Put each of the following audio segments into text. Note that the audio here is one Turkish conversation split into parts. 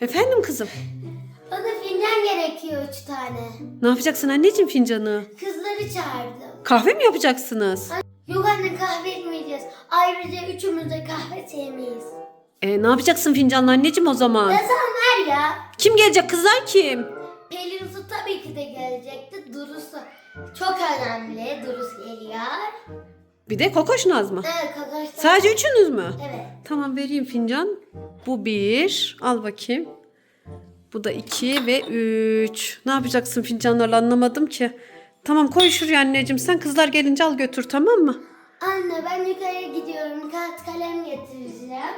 Efendim kızım. Bana fincan gerekiyor üç tane. Ne yapacaksın anneciğim fincanı? Kızları çağırdım. Kahve mi yapacaksınız? Yok anne kahve içmeyeceğiz. Ayrıca üçümüz de kahve sevmeyiz. E, ne yapacaksın fincanla anneciğim o zaman? Ne zaman ver ya? Kim gelecek kızlar kim? Pelin Su tabii ki de gelecekti. Durusu çok önemli. Durus geliyor. Bir de Kokoş Naz mı? Evet arkadaşlar. Sadece üçünüz mü? Evet. Tamam vereyim fincan. Bu bir. Al bakayım. Bu da iki ve üç. Ne yapacaksın fincanlarla anlamadım ki. Tamam koy şuraya anneciğim. Sen kızlar gelince al götür tamam mı? Anne ben yukarıya gidiyorum. Kağıt kalem getireceğim.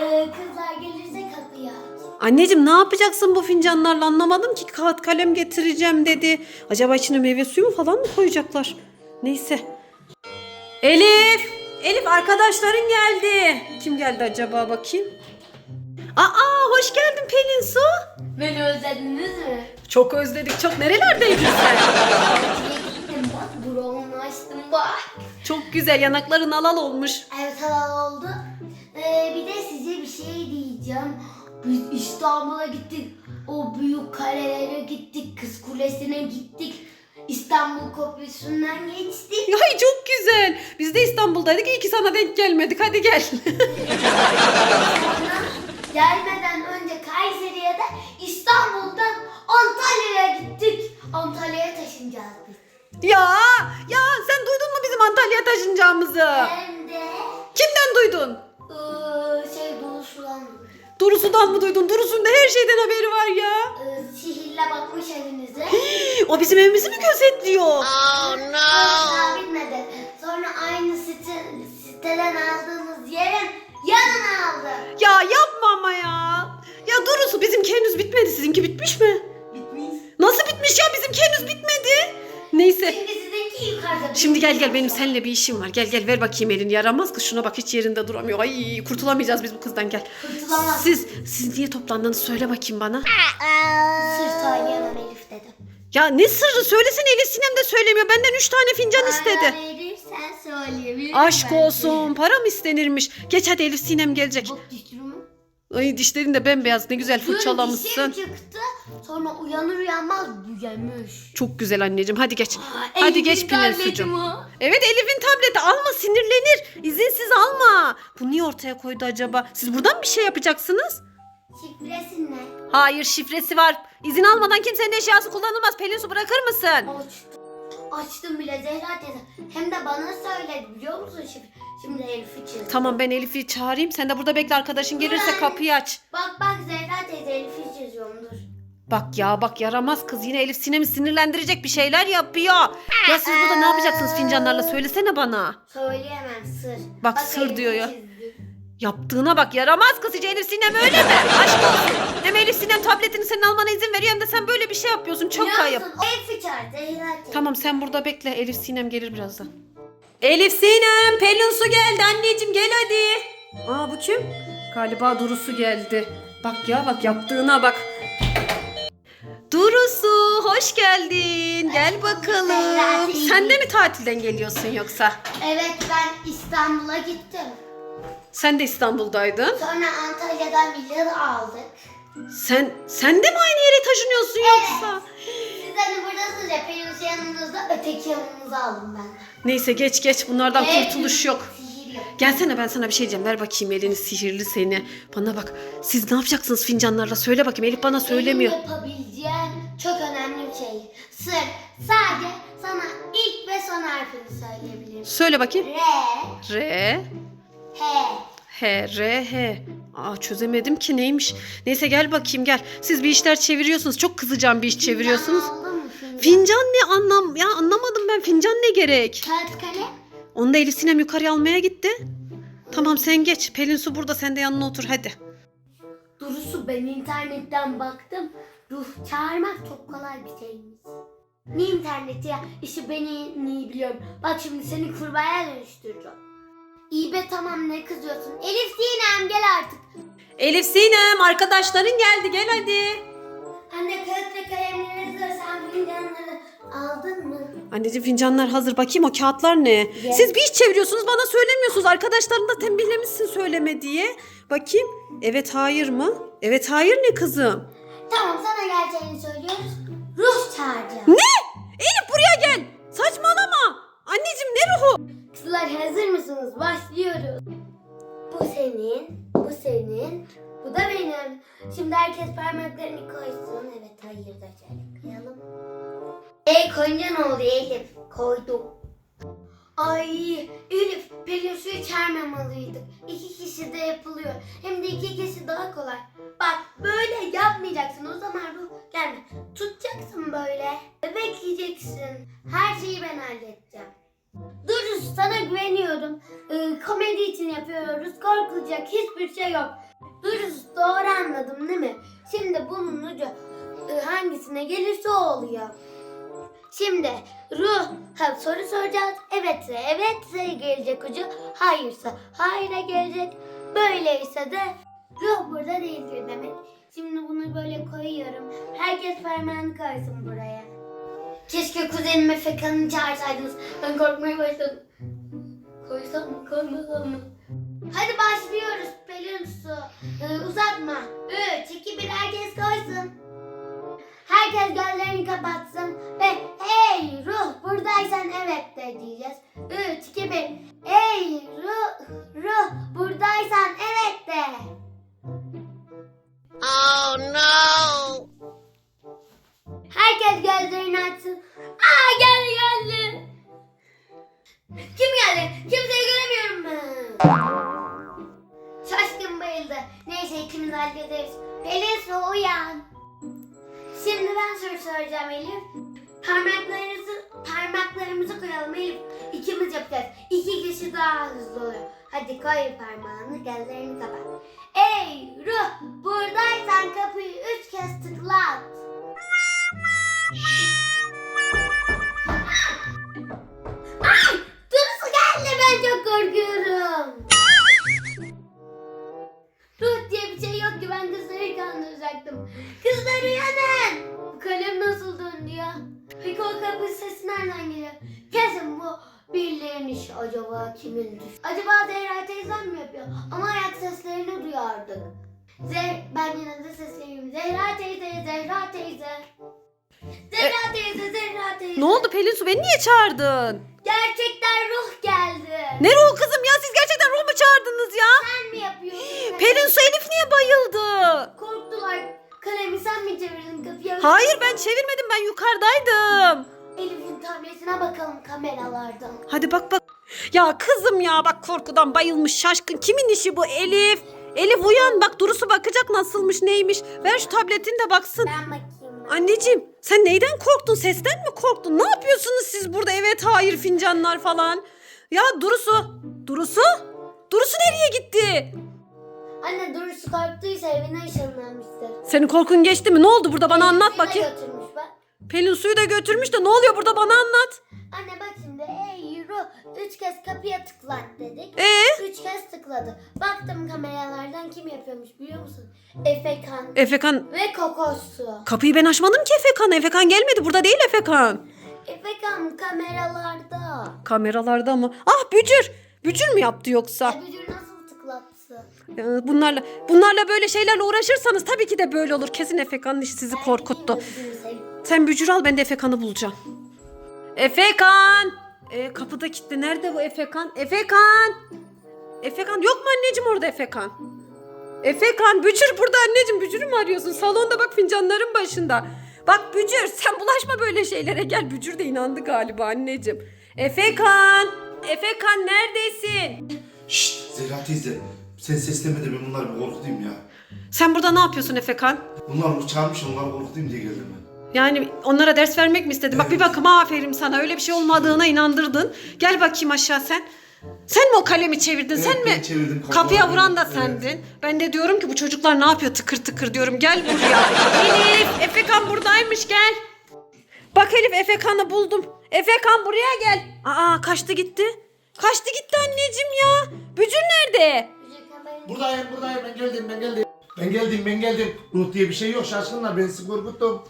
Ee, kızlar gelirse kapıyı aç. Anneciğim ne yapacaksın bu fincanlarla anlamadım ki. Kağıt kalem getireceğim dedi. Acaba içine meyve suyu mu falan mı koyacaklar? Neyse. Elif! Elif arkadaşların geldi. Kim geldi acaba bakayım? Aa hoş geldin Pelin Su. Beni özlediniz mi? Çok özledik çok. Nerelerdeydin sen? Gittim bak buramı açtım bak. Çok güzel yanakların alal olmuş. Evet halal oldu. Ee, bir de size bir şey diyeceğim. Biz İstanbul'a gittik. O büyük kalelere gittik. Kız Kulesi'ne gittik. İstanbul Köprüsü'nden geçtik. Ay çok güzel. Biz de İstanbul'daydık. İyi ki sana denk gelmedik. Hadi gel. Sonra gelmeden önce Kayseri'ye de İstanbul'dan Antalya'ya gittik. Antalya'ya taşınacağız biz. ya ya sen duydun mu bizim Antalya'ya taşınacağımızı? Hem de Kimden duydun? ıı, şey Doğuşu'dan Durusu'dan mı duydun? Durusu'nun da her şeyden haberi var ya. ıı, sihirle bakmış evinize. O bizim evimizi mi gözetliyor? Asla bitmedi. Sonra aynı site, siteden aldığımız yerin Bizimki henüz bitmedi. Sizinki bitmiş mi? Bitmiş. Nasıl bitmiş ya? Bizimki henüz bitmedi. Neyse. Çünkü sizinki yukarıda. Şimdi gel gel benim seninle bir işim var. Gel gel ver bakayım elini. Yaramaz kız şuna bak hiç yerinde duramıyor. Ay kurtulamayacağız biz bu kızdan gel. Kurtulamaz. Siz siz niye toplandınız söyle bakayım bana. Sır söyleyemem Elif dedim. Ya ne sırrı söylesene Elif Sinem de söylemiyor. Benden üç tane fincan istedi. Para verirsen söyleyebilirim. Aşk olsun para mı istenirmiş? Geç hadi Elif Sinem gelecek. Bak. Ay dişlerin de bembeyaz ne güzel Dün fırçalamışsın. dişim çıktı. Sonra uyanır uyanmaz büyümüş. Çok güzel anneciğim hadi geç. Aa, Hadi geç Pelin tabletim sucuğum. o. Evet Elif'in tableti alma sinirlenir. İzinsiz alma. Bu niye ortaya koydu acaba? Siz buradan bir şey yapacaksınız? Şifresi ne? Hayır şifresi var. İzin almadan kimsenin eşyası kullanılmaz. Pelin su bırakır mısın? Açtım. Açtım bile Zehra teyze. Hem de bana söyledi biliyor musun şifre? Şimdi Elif'i çizdim. Tamam ben Elif'i çağırayım. Sen de burada bekle arkadaşın gelirse kapıyı aç. Bak bak Zehra teyze Elif'i çiziyorum dur. Bak ya bak yaramaz kız yine Elif Sinem'i sinirlendirecek bir şeyler yapıyor. Ya siz burada ne yapacaksınız fincanlarla söylesene bana. Söyleyemem sır. Bak, sır Elif'i diyor ya. çizdim. Yaptığına bak yaramaz kız hiç Elif Sinem öyle mi? Aşk olsun. Hem Elif Sinem tabletini senin almana izin veriyor hem de sen böyle bir şey yapıyorsun. Çok Biliyor ayıp. musun? Elif'i çağır Zehra teyze. Tamam sen burada bekle. Elif Sinem gelir birazdan. Elif Sinem, Pelin Su geldi anneciğim gel hadi. Aa bu kim? Galiba Durusu geldi. Bak ya bak yaptığına bak. Durusu hoş geldin. Gel bakalım. Sen de mi tatilden geliyorsun yoksa? Evet ben İstanbul'a gittim. Sen de İstanbul'daydın. Sonra Antalya'dan villa aldık. Sen sen de mi aynı yere taşınıyorsun yoksa? Siz hani buradasınız ya Pelinus yanınızda öteki yanınıza aldım ben. Neyse geç geç bunlardan Evet, kurtuluş yok. Sihir yok. Gelsene ben sana bir şey diyeceğim. Ver bakayım elini sihirli seni. Bana bak. Siz ne yapacaksınız fincanlarla? Söyle bakayım. Elif bana söylemiyor. Benim yapabileceğim çok önemli bir şey. Sır. Sadece sana ilk ve son harfini söyleyebilirim. Söyle bakayım. R, R, H. H, R, H. Aa çözemedim ki neymiş. Neyse gel bakayım gel. Siz bir işler çeviriyorsunuz. Çok kızacağım bir iş çeviriyorsunuz. Mı fincan? Fincan ne anlam? Ya anlamadım ben. Fincan ne gerek? Kağıt kalem. Onu da Elif Sinem yukarıya almaya gitti. Tamam sen geç. Pelin Su burada. Sen de yanına otur hadi. Durusu ben internetten baktım. Ruh çağırmak çok kolay bir şeymiş. Ne interneti ya? İşte ben iyi, iyi biliyorum. Bak şimdi seni kurbağaya dönüştüreceğim. İyi be tamam ne kızıyorsun? Elif Sinem gel artık. Elif Sinem arkadaşların geldi. Gel hadi. Anne kağıt ve aldın mı? Anneciğim fincanlar hazır. Bakayım o kağıtlar ne? Gel. Siz bir iş çeviriyorsunuz bana söylemiyorsunuz. Arkadaşların da tembihlemişsin söyleme diye. Bakayım. Evet hayır mı? Evet hayır ne kızım? Tamam sana gerçeğini söylüyoruz. Ruh çağıracağım. Ne? Elif buraya gel. Saçmalama. Anneciğim ne ruhu? Kızlar hazır mısınız? Başlıyoruz. Bu senin, bu senin, bu da benim. Şimdi herkes parmaklarını koysun. Evet, hayır da şöyle koyalım. E koyunca ne oluyor Elif? Koydum. Ay Elif, Pelin suyu içermemeliydik. İki kişi de yapılıyor. Hem de iki kişi daha kolay. Bak böyle yapmayacaksın. O zaman ruh gelme. Tutacaksın böyle. Bekleyeceksin. Her şeyi ben halledeceğim. Dur sana güveniyorum. Ee, komedi için yapıyoruz. Korkulacak hiçbir şey yok. Dürüst doğru anladım değil mi? Şimdi bunun ucu e, hangisine gelirse o oluyor. Şimdi ruh ha, soru soracağız. Evetse evetse gelecek ucu. Hayırsa hayra gelecek. Böyleyse de ruh burada değildir demek. Şimdi bunu böyle koyuyorum. Herkes parmağını koysun buraya. Keşke kuzenime Fekan'ı çağırsaydınız. Ben korkmaya başladım. Koysam mı koymasam mı? Hadi başlıyoruz Pelin Su. Ee, uzatma. 3, 2, 1 herkes koysun. Herkes gözlerini kapatsın diyeceğiz. 3, 2, 1 Ey ruh, ruh buradaysan evet de. Herkes gözlerini açsın. Aa geldi geldi. Kim geldi? Kimseyi göremiyorum ben. Şaşkın bayıldı. Neyse ikimiz hallederiz. Pelin su uyan. Şimdi ben soru soracağım Elif. Parmaklarınızı, parmaklarımızı koyalım Elif. İkimiz yapacağız. İki kişi daha hızlı oluyor. Hadi koy parmağını, gözlerini kapat. Ey ruh, buradaysan kapıyı üç kez tıklat. Ay! Durusu geldi ben çok korkuyorum. Ruh diye bir şey yok ki ben kızları kandıracaktım. Kızlar uyanın. Kalem nasıl döndü ya? Peki o kapı sesi nereden geliyor? Kesin bu birilerinin işi. Acaba kimin? Acaba Zehra teyzem mi yapıyor? Ama ayak seslerini duyardık. Zeh ben yine de sesleniyorum. Zehra teyze, Zehra teyze. Zehra teyze, Zehra teyze. Ne oldu Pelin Su beni niye çağırdın? Gerçekten ruh geldi. Ne ruhu kızım ya siz gerçekten ruh mu çağırdınız ya? Sen mi yapıyorsun? Pelin Su Elif niye bayıldı? Korktular. Kalemi sen mi çevirdin kapıya? Hayır ben çevirmedim ben yukarıdaydım. Elif'in tabletine bakalım kameralardan. Hadi bak bak. Ya kızım ya bak korkudan bayılmış şaşkın. Kimin işi bu Elif? Elif uyan bak Durusu bakacak nasılmış neymiş. Ver şu tabletini de baksın. Ben bakayım. ben. Anneciğim sen neyden korktun? Sesten mi korktun? Ne yapıyorsunuz siz burada? Evet hayır fincanlar falan. Ya Durusu. Durusu? Durusu nereye gitti? Anne Durusu korktuysa evine ışınlanmıştır. Senin korkun geçti mi? Ne oldu burada bana anlat de bakayım. götürmüş bak. Pelin suyu da götürmüş de ne oluyor burada bana anlat. Anne bak şimdi ey ruh üç kez kapıya tıklat dedik. Ee? Üç kez tıkladı. Baktım kameralardan kim yapıyormuş biliyor musun? Efekan Efekan ve Kokosu. kapıyı ben açmadım ki Efekan. Efekan gelmedi burada değil Efekan. Efekan kameralarda. Kameralarda mı? Ah Bücür. Bücür mü yaptı yoksa? Bücür nasıl tıklattı? Ee, Bunlarla bunlarla böyle şeylerle uğraşırsanız tabii ki de böyle olur. Kesin Efekan'ın işi sizi korkuttu. Sen Bücür al ben de Efekan'ı bulacağım. Efekan! Ee, kapıda kilitli. Nerede bu Efekan? Efekan! Efekan yok mu anneciğim orada Efekan? Efekan Bücür burada anneciğim. Bücür'ü mü arıyorsun? Salonda bak fincanların başında. Bak Bücür sen bulaşma böyle şeylere. Gel Bücür de inandı galiba anneciğim. Efekan! Efekan neredesin? Şşt Zehra teyze. Sen sesleme de ben bunları bir korkutayım ya. Sen burada ne yapıyorsun Efekan? Bunlar çağırmış onları korkutayım diye geldim ben. Yani onlara ders vermek mi istedin? Bak bir bakıma aferin sana. Öyle bir şey olmadığına inandırdın. Gel bakayım aşağı sen. Sen mi o kalemi çevirdin? Evet, sen ben mi? çevirdim, Kapıya vuran da sendin. Ben de diyorum ki bu çocuklar ne yapıyor tıkır tıkır diyorum. Gel buraya. Elif, Efekan buradaymış gel. Bak Elif Efekan'ı buldum. Efekan buraya gel. Aa kaçtı gitti. Kaçtı gitti anneciğim ya. Bücür nerede? Buradayım buradayım ben geldim ben geldim. Ben geldim ben geldim. Ruh diye bir şey yok şaşkınlar ben sizi korkuttum.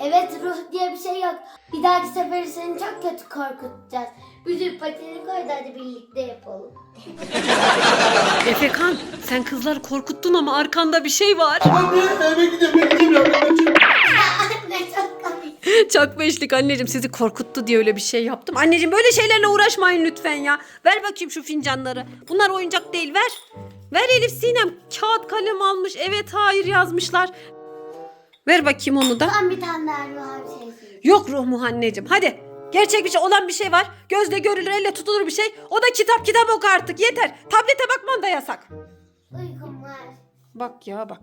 Evet ruh diye bir şey yok. Bir dahaki sefer seni çok kötü korkutacağız. Büzüp patini koy da hadi birlikte yapalım. Efekan sen kızları korkuttun ama arkanda bir şey var. Anne eve gidiyorum eve gidiyorum ya. anneciğim. Anne çok komik. Çakma eşlik anneciğim sizi korkuttu diye öyle bir şey yaptım. Anneciğim böyle şeylerle uğraşmayın lütfen ya. Ver bakayım şu fincanları. Bunlar oyuncak değil ver. Ver Elif Sinem. Kağıt kalem almış. Evet hayır yazmışlar. Ver bakayım onu da. Ben bir tane daha ruh bir şey söyleyeyim. Yok ruh mu anneciğim hadi. Gerçek bir şey olan bir şey var. Gözle görülür elle tutulur bir şey. O da kitap kitap oku artık yeter. Tablete bakman da yasak. Uykum var. Bak ya bak.